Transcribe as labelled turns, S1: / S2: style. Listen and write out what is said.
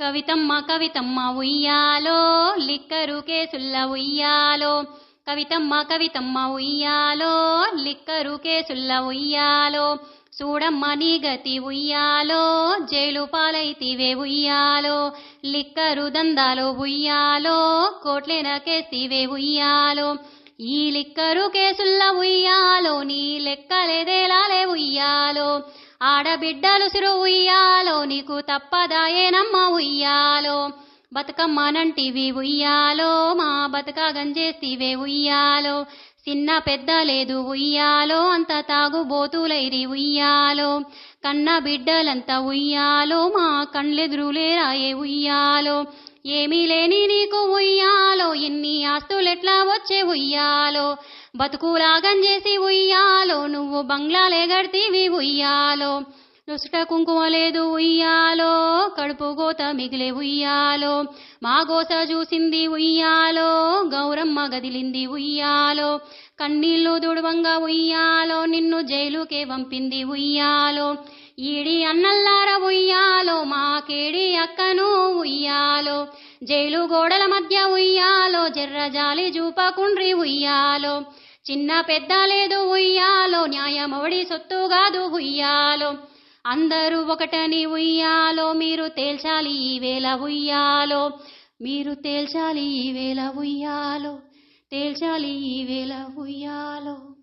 S1: కవితమ్మ కవితమ్మ ఉయ్యాలో లిక్కరు కేసుల్ల ఉయ్యాలో. కవితమ్మ కవితమ్మ ఉయ్యాలో లిక్కరు కేసుల్ల ఉయ్యాలో. చూడమ్మ నీ గతి ఉయ్యాలో జైలు పాలైతివే ఉయ్యాలో. లిక్కరు దందాలో ఉయ్యాలో కోట్లేన కేసివే ఉయ్యాలో. ఈ లిక్కరు కేసుల్ల ఉయ్యాలో నీ లెక్కలేదేలాలే ఉయ్యాలో. ఆడబిడ్డలు సిరు ఉయ్యాలో నీకు తప్పదాయేనమ్మ ఉయ్యాలో. బతుకమ్మనంటివి ఉయ్యాలో మా బతుక గంజేస్తివే ఉయ్యాలో. చిన్న పెద్ద లేదు ఉయ్యాలో అంత తాగుబోతులైరి ఉయ్యాలో. కన్న బిడ్డలంతా ఉయ్యాలో మా కండ్లెదురులేరాయే ఉయ్యాలో. ఏమీ లేని నీకు ఉయ్యాలో ఎన్ని ఆస్తులెట్లా వచ్చే ఉయ్యాలో. బతుకులాగం చేసి ఉయ్యాలో నువ్వు బంగ్లా గడితీవి ఉయ్యాలో. నుసుట కుంకుమ లేదు ఉయ్యాలో కడుపు గోత మిగిలే ఉయ్యాలో. మా గోస చూసింది ఉయ్యాలో గౌరమ్మ గదిలింది ఉయ్యాలో. కన్నీళ్ళు దుడవంగా ఉయ్యాలో నిన్ను జైలుకే పంపింది ఉయ్యాలో. ఈడి అన్నల్లార ఉయ్యాలో మాకేడి అక్కను ఉయ్యాలో. జైలు గోడల మధ్య ఉయ్యాలో జర్రజాలి చూపకుండ్రి ఉయ్యాలో. చిన్న పెద్ద లేదు ఉయ్యాలో న్యాయమవడి సొత్తు కాదు ఉయ్యాలో. అందరూ ఒకటని ఉయ్యాలో మీరు తేల్చాలి ఈవేళ ఉయ్యాలో. మీరు తేల్చాలి ఈవేళ ఉయ్యాలో తేల్చాలి ఈవేళ ఉయ్యాలో.